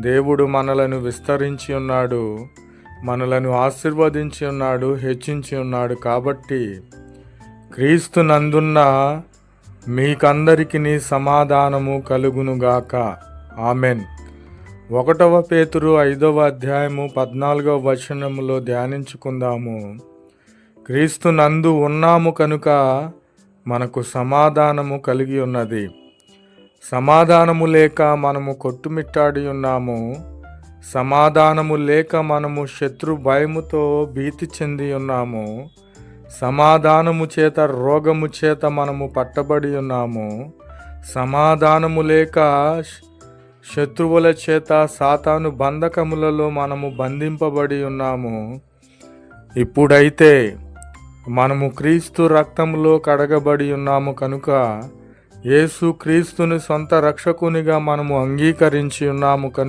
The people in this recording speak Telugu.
దేవుడు మనలను విస్తరించి ఉన్నాడు మనలను ఆశీర్వదించి ఉన్నాడు హెచ్చించి ఉన్నాడు కాబట్టి క్రీస్తు నందున్న మీకందరికీ సమాధానము కలుగునుగాక ఆమెన్. ఒకటవ పేతురు ఐదవ అధ్యాయము పద్నాలుగవ వచనములో ధ్యానించుకుందాము. క్రీస్తు నందు ఉన్నాము కనుక మనకు సమాధానము కలిగి ఉన్నది. సమాధానము లేక మనము కొట్టుమిట్టాడి ఉన్నాము. సమాధానము లేక మనము శత్రు భయముతో భీతి చెంది ఉన్నాము. సమాధానము చేత రోగము చేత మనము పట్టబడి ఉన్నాము. సమాధానము లేక శత్రువుల చేత సాతాను బంధకములలో మనము బంధింపబడి ఉన్నాము. ఇప్పుడైతే మనము క్రీస్తు రక్తంలో కడగబడి ఉన్నాము కనుక యేసు క్రీస్తుని సొంత రక్షకునిగా మనము అంగీకరించి ఉన్నాము కనుక